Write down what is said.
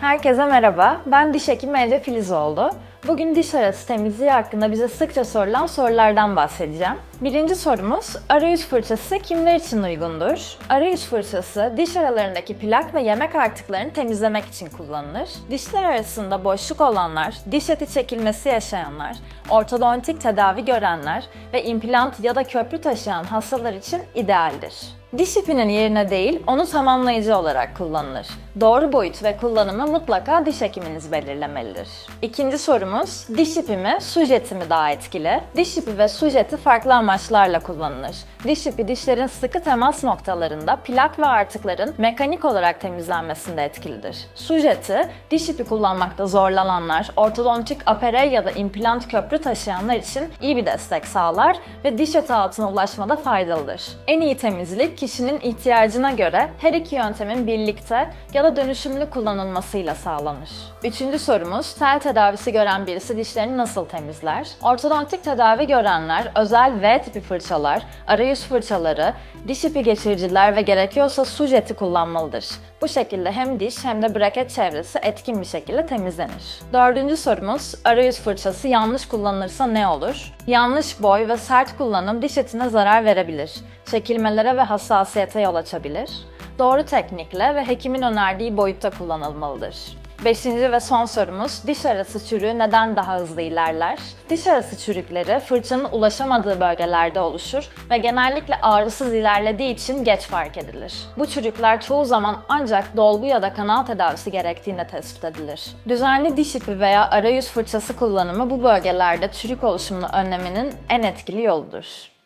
Herkese merhaba, ben diş hekimi Ece Filizoğlu. Bugün diş arası temizliği hakkında bize sıkça sorulan sorulardan bahsedeceğim. Birinci sorumuz, arayüz fırçası kimler için uygundur? Arayüz fırçası, diş aralarındaki plak ve yemek artıklarını temizlemek için kullanılır. Dişler arasında boşluk olanlar, diş eti çekilmesi yaşayanlar, ortodontik tedavi görenler ve implant ya da köprü taşıyan hastalar için idealdir. Diş ipinin yerine değil, onu tamamlayıcı olarak kullanılır. Doğru boyut ve kullanımı mutlaka diş hekiminiz belirlemelidir. İkinci sorumuz, diş ipi mi, sujeti mi daha etkili? Diş ipi ve sujeti farklı amaçlarla kullanılır. Diş ipi dişlerin sıkı temas noktalarında plak ve artıkların mekanik olarak temizlenmesinde etkilidir. Sujeti, diş ipi kullanmakta zorlananlar, ortodontik aparey ya da implant köprü taşıyanlar için iyi bir destek sağlar ve diş eti altına ulaşmada faydalıdır. En iyi temizlik kişinin ihtiyacına göre her iki yöntemin birlikte ya da dönüşümlü kullanılmasıyla sağlanır. Üçüncü sorumuz, tel tedavisi gören birisi dişlerini nasıl temizler? Ortodontik tedavi görenler özel V tipi fırçalar, arayüz fırçaları, diş ipi geçiriciler ve gerekiyorsa sujeti kullanmalıdır. Bu şekilde hem diş hem de braket çevresi etkin bir şekilde temizlenir. Dördüncü sorumuz, arayüz fırçası yanlış kullanılırsa ne olur? Yanlış boy ve sert kullanım diş etine zarar verebilir. Çekilmelere ve hassasiyete yol açabilir. Doğru teknikle ve hekimin önerdiği boyutta kullanılmalıdır. Beşinci ve son sorumuz, diş arası çürüğü neden daha hızlı ilerler? Diş arası çürükleri fırçanın ulaşamadığı bölgelerde oluşur ve genellikle ağrısız ilerlediği için geç fark edilir. Bu çürükler çoğu zaman ancak dolgu ya da kanal tedavisi gerektiğinde tespit edilir. Düzenli diş ipi veya arayüz fırçası kullanımı bu bölgelerde çürük oluşumunu önlemenin en etkili yoludur.